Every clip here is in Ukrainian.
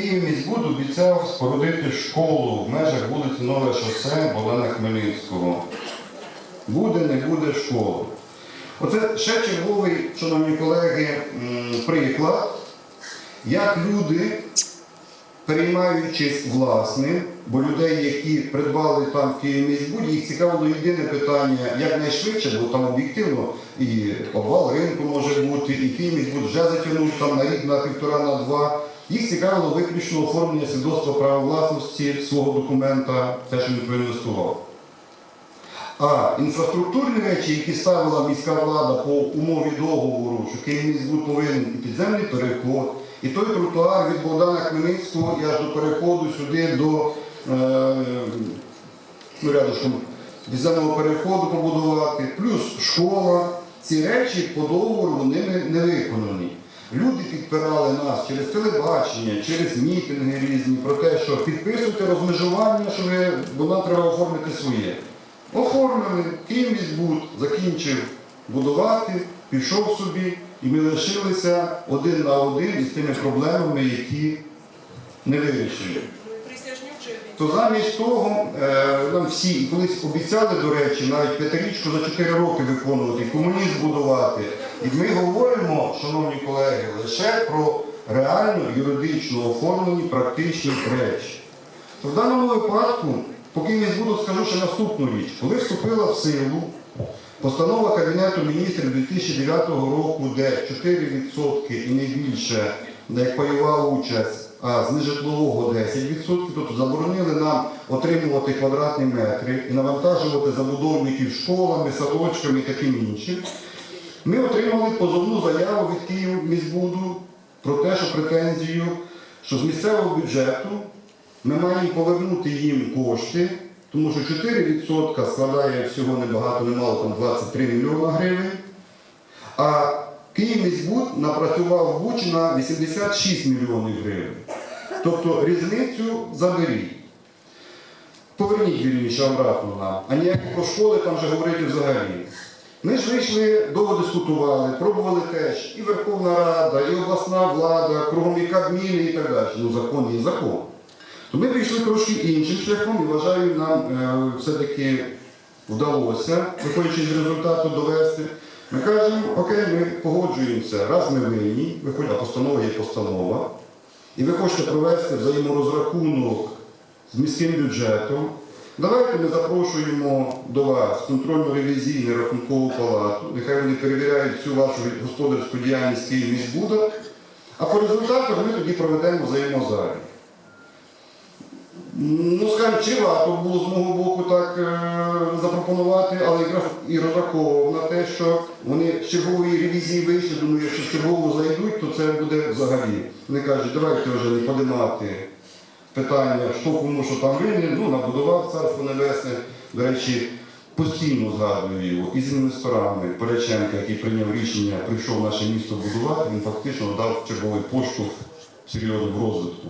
Київміськбуд обіцяв спорудити школу в межах вулиці Нове Шосе Болена Хмельницького. Буде, не буде школи. Оце ще черговий, шановні колеги, приклад, як люди, переймаючись власним, бо людей, які придбали там в Київміськбуді, їх цікавило єдине питання якнайшвидше, бо там об'єктивно і обвал ринку може бути, і Київміськбуд вже затягнув там на рік, на півтора, на два. Їх цікавило виключно оформлення свідоцтва права власності свого документа, те, що він проінвестував. А інфраструктурні речі, які ставила міська влада по умові договору, що Київміськбуд повинен і підземний переход, і той тротуар від Богдана Хмельницького і аж до переходу сюди до е, ну, рядышком підземного переходу побудувати, плюс школа. Ці речі по договору вони не, виконані. Люди підпирали нас через телебачення, через мітинги різні про те, що підписуйте розмежування, що ви, бо нам треба оформити своє. Оформили, Київміськбуд закінчив будувати, пішов собі, і ми лишилися один на один із тими проблемами, які не вирішені. То замість того е, нам всі колись обіцяли, до речі, навіть п'ятирічку за 4 роки виконувати, і комуніст будувати. І ми говоримо, шановні колеги, лише про реально юридично оформлені практичні речі. То в даному випадку, поки не буду, скажу ще наступну річ. Коли вступила в силу постанова Кабінету міністрів 2009 року, де 4% і не більше, як пайова участь, а з нежитлового 10%, тобто заборонили нам отримувати квадратні метри і навантажувати забудовників школами, садочками і таким іншим. Ми отримали позовну заяву від Київміськбуду про те, що претензію, що з місцевого бюджету ми маємо повернути їм кошти, тому що 4% складає всього небагато, немало там 23 мільйона гривень. А Київміськбуд напрацював в Бучі на 86 мільйонів гривень. Тобто різницю заберіть. Поверніть вірніше обратно нам, а ніякі про школи там вже говорити взагалі. Ми ж вийшли, довго дискутували, пробували теж і Верховна Рада, і обласна влада, кругом і Кабміни і так далі. Ну закон є закон. То ми пішли трошки іншим шляхом і вважаю, нам е, все-таки вдалося, виходячи з результату довести. Ми кажемо, окей, ми погоджуємося, раз ми винні, виходить, а постанова є постанова, і ви хочете провести взаєморозрахунок з міським бюджетом. Давайте ми запрошуємо до вас контрольно-ревізійну рахункову палату. Нехай вони перевіряють всю вашу господарську діяльність Київміськбуда, а по результатах ми тоді проведемо взаємозарі. Ну, скажімо, чревато було з мого боку так е, запропонувати, але якраз і розраховував на те, що вони з чергової ревізії вийшли, думаю, якщо в чергову зайдуть, то це буде взагалі. Вони кажуть, давайте вже не подимати питання, що кому що там винен, ну, набудував царство небесне. До речі, постійно згадую його і з інвесторами Пореченка, який прийняв рішення, прийшов наше місто будувати, він фактично дав черговий поштовх серйозно в розвитку.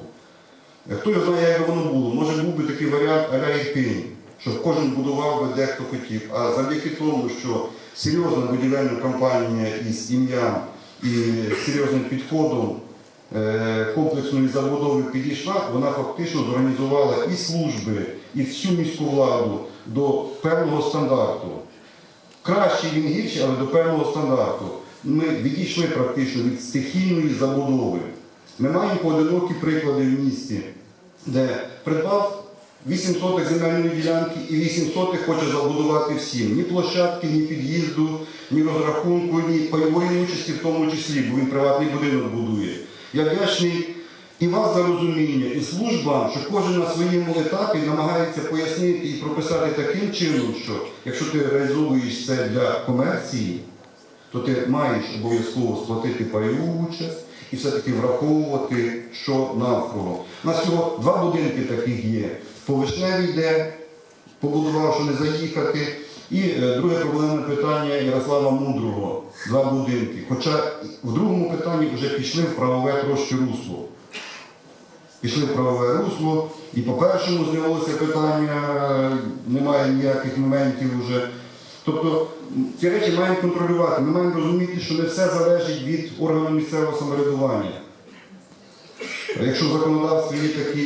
Хто його знає, як би воно було? Може був би такий варіант аля Ірпінь, щоб кожен будував би де хто хотів. А завдяки тому, що серйозна будівельна компанія із ім'ям і серйозним підходом е, комплексної забудови підійшла, вона фактично зорганізувала і служби, і всю міську владу до певного стандарту. Кращий він гірший, але до певного стандарту. Ми відійшли практично від стихійної забудови. Ми маємо поодинокі приклади в місті, де придбав 8 сотих земельної ділянки і 8 сотих хоче забудувати всім. Ні площадки, ні під'їзду, ні розрахунку, ні пайової участі в тому числі, бо він приватний будинок будує. Я вдячний і вас за розуміння, і службам, що кожен на своєму етапі намагається пояснити і прописати таким чином, що якщо ти реалізовуєш це для комерції, то ти маєш обов'язково сплатити пайову участь і все-таки враховувати, що навколо. У нас всього два будинки таких є. По Вишневій йде, побудував, що не заїхати. І е, друге проблемне питання Ярослава Мудрого, два будинки. Хоча в другому питанні вже пішли в правове трошки русло. Пішли в правове русло, і по першому знялося питання, е, немає ніяких моментів вже. Тобто ці речі маємо контролювати. Ми маємо розуміти, що не все залежить від органу місцевого самоврядування. Якщо в законодавстві є такі